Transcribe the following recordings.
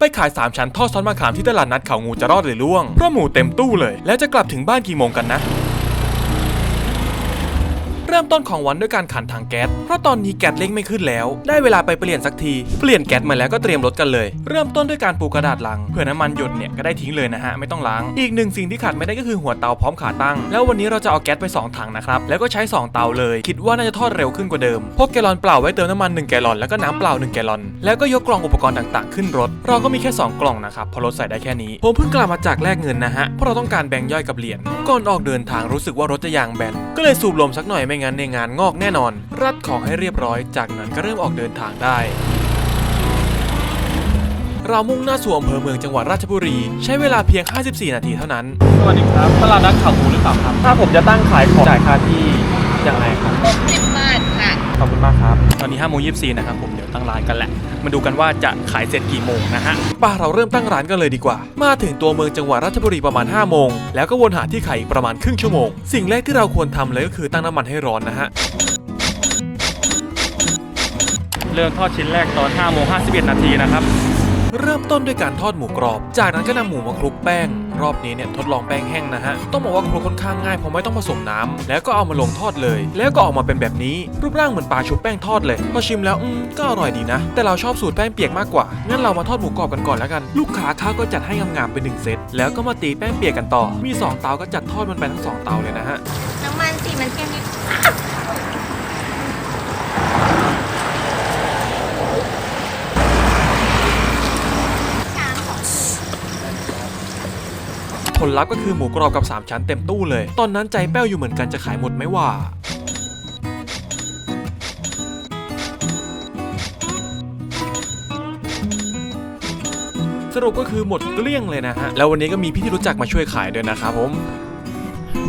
ไปขาย3ชั้นทอดซอสมะขามที่ตลาดนัดเขางูจะรอดหรือล่วง เพราะหมูเต็มตู้เลย แล้วจะกลับถึงบ้านกี่โมงกันนะ เริ่มต้นของวันด้วยการขันถังแก๊ส เพราะตอนนี้แก๊สเล็กไม่ขึ้นแล้ว ได้เวลาไปเปลี่ยนสักที เปลี่ยนแก๊สมาแล้วก็เตรียมรถกันเลย เริ่มต้นด้วยการปูกระดาษลัง เพื่อน้ำมันหยดเนี่ยก็ได้ทิ้งเลยนะฮะ ไม่ต้องล้าง อีกหนึ่งสิ่งที่ขาดไม่ได้ก็คือหัวเตาพร้อมขาตั้ง แล้ววันนี้เราจะเอาแก๊สไป 2 ถังนะครับ แล้วก็ใช้ 2 เตาเลย คิดว่าน่าจะทอดเร็วขึ้นกว่าเดิม พกแกลลอนเปล่าไว้เติมน้ำมัน1แกลลอน แล้วก็น้ำเปล่า1แกลลอน แล้วก็ยกกล่องอุปกรณ์ต่างๆ ขึ้นรถ เราก็มีแค่ 2 กล่องนะครับพราะรถใส่ได้แค่นี้ ผมเพิ่งกลับมาจากแลกเงินนะฮะ เพราะเราต้องการแบ่งย่อยกับเหรียญ ก่อนออกเดินทางรู้สึกว่ารถจะยางแบน ก็เลยสูบลมสักหน่อยไม่งั้นในงานงอกแน่นอน รัดของให้เรียบร้อย จากนั้นก็เริ่มออกเดินทางได้ เรามุ่งหน้าสู่อำเภอเมืองจังหวัดราชบุรี ใช้เวลาเพียง 54 นาทีเท่านั้น สวัสดีครับตลาดนัดเขาหมูหรือเปล่าครับ ถ้าผมจะตั้งขายของจ่ายค่าที่ยังไงครับ 60บาทค่ะ ขอบคุณมากครับ ตอนนี้5โมง24นะครับผมเดี๋ยว ตั้งร้านกันแหละ มาดูกันว่าจะขายเสร็จกี่โมงนะฮะป้าเราเริ่มตั้งร้านกันเลยดีกว่า มาถึงตัวเมืองจังหวัดราชบุรีประมาณ5โมงแล้วก็วนหาที่ขายอีกประมาณครึ่งชั่วโมง สิ่งแรกที่เราควรทำเลยก็คือตั้งน้ำมันให้ร้อนนะฮะเริ่มทอดชิ้นแรกตอน5โมง51นาทีนะครับเริ่มต้นด้วยการทอดหมูกรอบ จากนั้นก็นำหมูมาคลุกแป้ง รอบนี้เนี่ยทดลองแป้งแห้งนะฮะ ต้องบอกว่าคลุกค่อนข้างง่ายเพราะไม่ต้องผสมน้ำแล้วก็เอามาลงทอดเลย แล้วก็ออกมาเป็นแบบนี้ รูปร่างเหมือนปลาชุบแป้งทอดเลยพอชิมแล้วอืมก็อร่อยดีนะ แต่เราชอบสูตรแป้งเปียกมากกว่า งั้นเรามาทอดหมูกรอบกันก่อนแล้วกัน ลูกค้าเขาก็จัดให้งามๆเป็นหนึ่งเซตแล้วก็มาตีแป้งเปียกกันต่อ มีสองเตาก็จัดทอดมันไปทั้งสองเตาเลยนะฮะน้ำมันสีมันเข้มนิด ผลลัพธ์ก็คือหมูกรอบกับ 3 ชั้นเต็มตู้เลย ตอนนั้นใจแป้วอยู่เหมือนกันจะขายหมดไหมว่าสรุปก็คือหมดเกลี้ยงเลยนะฮะ แล้ววันนี้ก็มีพี่ที่รู้จักมาช่วยขายด้วยนะครับผม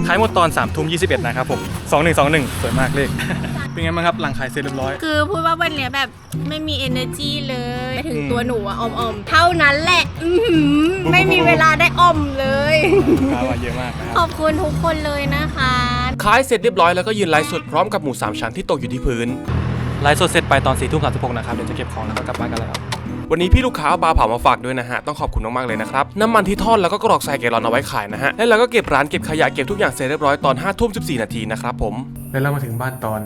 ขายหมดตอน3ทุ่ม21นะครับผม 2121 สวยมากเลข เป็นไงบ้างครับหลังขายเสร็จเรียบร้อย คือพูดว่าวันเนี้ยแบบไม่มี energy เลยไปถึงอืมตัวหนูอะออมๆเท่านั้นแหละ อื้อหือไม่มีเวลาได้ออม เลยค้ามาเยอะมากนะครับ ขอบคุณทุกคนเลยนะคะขายเสร็จเรียบร้อยแล้วก็ยืนไลฟ์สดพร้อมกับหมูสามชั้นที่ตกอยู่ที่พื้น ไลฟ์สดเสร็จไปตอน4ทุ่ม36นะครับ เดี๋ยวจะเก็บของแล้วก็กลับบ้านกันแล้วครับวันนี้พี่ลูกค้าเอาปลาเผามาฝากด้วยนะฮะ ต้องขอบคุณมากๆเลยนะครับ น้ำมันที่ทอดแล้วก็กรอกใส่แกลลอนเอาไว้ขายนะฮะ แล้วเราก็เก็บร้านเก็บขยะเก็บทุกอย่างเสร็จเรียบร้อยตอน5ทุ่ม14นาทีนะครับผม แล้วเรามาถึงบ้านตอน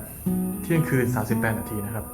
เที่ยงคืน 38 นาทีนะครับ